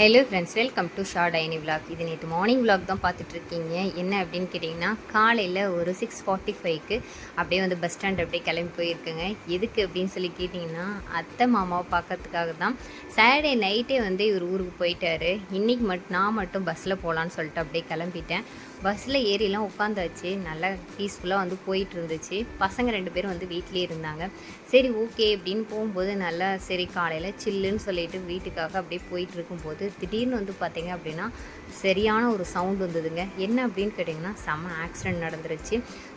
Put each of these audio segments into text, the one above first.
Hello friends welcome to short ஐனி vlog இது நேற்று morning vlog தான் பார்த்துட்டு இருக்கீங்க என்ன அப்படின்னு கேட்டிங்கன்னா காலையில் ஒரு சிக்ஸ் ஃபார்ட்டி ஃபைவ்க்கு அப்படியே வந்து பஸ் ஸ்டாண்ட் அப்படியே கிளம்பி போயிருக்கேங்க. எதுக்கு அப்படின்னு சொல்லி கேட்டிங்கன்னா அத்தை மாமாவை பார்க்கறதுக்காக தான். சாட்டர்டே நைட்டே வந்து இவர் ஊருக்கு போயிட்டார். இன்றைக்கி மட்டும் நான் மட்டும் பஸ்ஸில் போகலான்னு சொல்லிட்டு அப்படியே கிளம்பிட்டேன். பஸ்ஸில் ஏறிலாம் உட்காந்தாச்சு நல்லா பீஸ்ஃபுல்லாக வந்து போயிட்டு இருந்துச்சு பசங்க ரெண்டு பேரும் வந்து வீட்டிலே இருந்தாங்க. சரி ஓகே அப்படின்னு போகும்போது நல்லா சரி காலையில் சில்லுன்னு சொல்லிட்டு வீட்டுக்காக அப்படியே போயிட்டு இருக்கும்போது திடீர்னு வந்து பார்த்தீங்க அப்படின்னா சரியான ஒரு சவுண்ட் வந்ததுங்க. என்ன அப்படின்னு கேட்டிங்கன்னா செம்ம ஆக்சிடெண்ட் நடந்துருச்சு.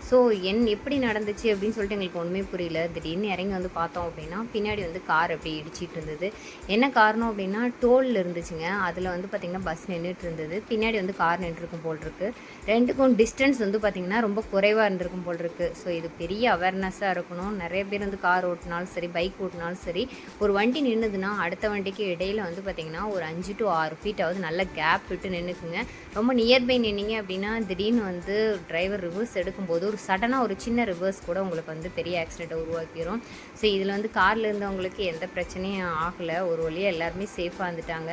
ஸோ என் எப்படி நடந்துச்சு அப்படின்னு சொல்லிட்டு எங்களுக்கு ஒன்றுமே புரியல. திடீர்னு இறங்கி வந்து பார்த்தோம் அப்படின்னா பின்னாடி வந்து கார் அப்படி இடிச்சிட்டு இருந்தது. என்ன காரணம் அப்படின்னா டோலில் இருந்துச்சுங்க. அதில் வந்து பார்த்திங்கன்னா பஸ் நின்றுட்டு இருந்தது. பின்னாடி வந்து கார் நின்றுருக்கும் போல் இருக்கு. ரெண்டுக்கும் டிஸ்டன்ஸ் வந்து பார்த்திங்கன்னா ரொம்ப குறைவாக இருந்திருக்கும் போல் இருக்கு. ஸோ இது பெரிய அவேர்னஸாக இருக்கணும். நிறைய பேர் வந்து கார் ஓட்டினாலும் சரி பைக் ஓட்டினாலும் சரி ஒரு வண்டி நின்றுதுன்னா அடுத்த வண்டிக்கு இடையில் வந்து பார்த்திங்கன்னா ஒரு அஞ்சு டு ஆறு ஃபீட்டாவது நல்ல கேப் விட்டு நின்றுக்குங்க ரொம்ப நியர்பை நின்னீங்க அப்படின்னா திடீர்னு வந்து டிரைவர் ரிவர்ஸ் எடுக்கும்போது ஒரு சடனாக ஒரு சின்ன ரிவர்ஸ் கூட உங்களுக்கு வந்து பெரிய ஆக்சிடெண்ட்டை உருவாக்கிடும் ஸோ இதில் வந்து காரில் இருந்தவங்களுக்கு எந்த பிரச்சனையும் ஆகலை. ஒரு வழியாக எல்லாருமே சேஃபாக இருந்துட்டாங்க.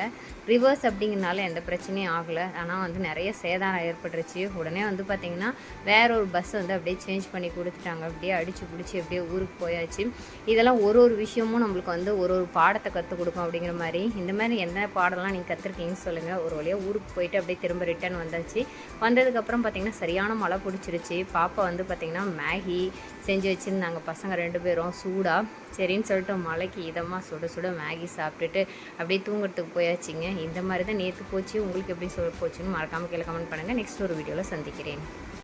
ரிவர்ஸ் அப்படிங்கிறனால எந்த பிரச்சனையும் ஆகலை. ஆனால் வந்து நிறைய சேதாரம் ஏற்பட்டுருச்சு. உடனே வந்து பார்த்திங்கன்னா வேற ஒரு பஸ் வந்து அப்படியே சேஞ்ச் பண்ணி கொடுத்துட்டாங்க. அப்படியே அடித்து பிடிச்சி அப்படியே ஊருக்கு போயாச்சு. இதெல்லாம் ஒரு ஒரு விஷயமும் நம்மளுக்கு வந்து ஒரு ஒரு பாடத்தை கற்றுக் கொடுக்கும் அப்படிங்கிற மாதிரி. இந்த மாதிரி எந்த பாடம்லாம் நீங்கள் கற்றுருக்கீங்கன்னு சொல்லுங்கள் ஒரு வழியாக ஊருக்கு போயிட்டு அப்படியே திரும்ப ரிட்டர்ன் வந்தாச்சு. வந்ததுக்கப்புறம் பார்த்திங்கன்னா சரியான மழை பிடிச்சிருச்சு. பாப்பா வந்து பார்த்திங்கன்னா மேகி செஞ்சு வச்சுருந்தாங்க. பசங்க ரெண்டு பேரும் சூடாக சரின்னு சொல்லிட்டு மழைக்கு இதமாக சுட சுட மேகி சாப்பிட்டுட்டு அப்படியே தூங்குறதுக்கு போயாச்சுங்க. இந்த மாதிரி தான் நேற்று போச்சு. உங்களுக்கு எப்படி சொல் போச்சுன்னு மறக்காமல் கீழே கமெண்ட் பண்ணுங்கள் நெக்ஸ்ட் ஒரு வீடியோவில் சந்திக்கிறேன்.